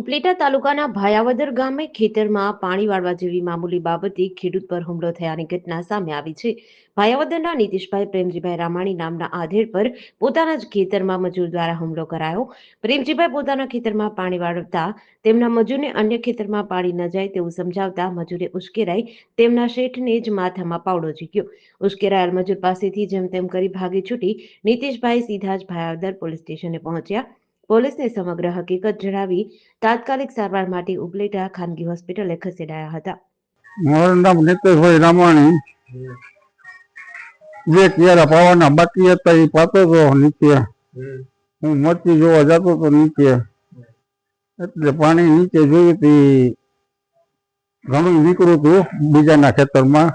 ઉપલેટા તાલુકાના ભાયાવદર ગામે ખેતરમાં પાણી વાળવા જેવી મામૂલી બાબતે ખેડૂત પર હુમલો થયાની ઘટના સામે આવી છે. ભાયાવદરના નીતિશભાઈ પ્રેમજીભાઈ રામાણી નામના આધેડ પર પોતાના જ ખેતરમાં મજૂર દ્વારા હુમલો કરાયો. પ્રેમજીભાઈ પોતાના ખેતરમાં પાણી વાળવતા તેમના મજૂરને અન્ય ખેતરમાં પાણી ન જાય તેવું સમજાવતા મજૂરે ઉશ્કેરાઈ તેમના શેઠને જ માથામાં પાવડો ઝીક્યો ઉશ્કેરાયેલ મજૂર પાસેથી જેમ તેમ કરી ભાગી છૂટી નીતિશભાઈ સીધા જ ભાયાવદર પોલીસ સ્ટેશને પહોંચ્યા. પોલીસને સમગ્ર હકીકત જણાવી તાત્કાલિક સારવાર માટે ઉપલેટા ખાનગી હોસ્પિટલે ખસેડાયા હતા. મારું નામ નીતેશભાઈ રામાણી. જે ક્યારે પાવાના બાકી હતા, એ પાતો હતો નીચે. હું મરચી જોવા જતો હતો નીચે. એટલે પાણી નીચે જોયું તે ઘણું નીકળ્યું હતું બીજાના ખેતરમાં,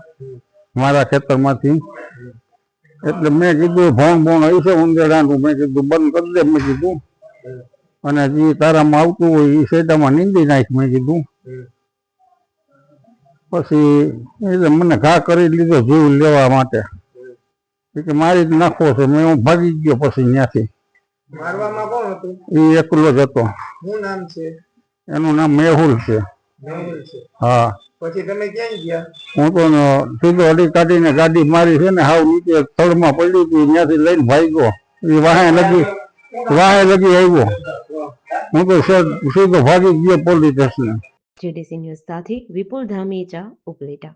મારા ખેતરમાંથી. એટલે મેં કીધું ભણ ભણ આવી છે ઉંદેડાનું મેં કીધું, બંધ કરી દે. મેં કીધું અને જે તારામાં આવતું હોય એ સેડામાં નીંદી નાખ મેં કીધું. પછી એટલે મને ઘા કરી લીધો જીવ લેવા માટે. કે મારી જ નાખવો છે મેં હું ભાગી ગયો પછી ત્યાંથી. એ એકલો જ હતો. એનું નામ મેહુલ છે. હા. પછી તમે ક્યાં ગયા? હું તો સીધો અડી કાઢીને ગાડી મારી છે ને હાવ નીચે થડમાં પડી હતી ત્યાંથી લઈને ભાગ્યો. એ વાહે લગી વાહે લગી આવ્યો. હું તો સીધો ભાગી ગયો પોલીસ સ્ટેશને. જીડીસી ન્યૂઝ સાથે વિપુલ ધામેચા ઉપલેટા.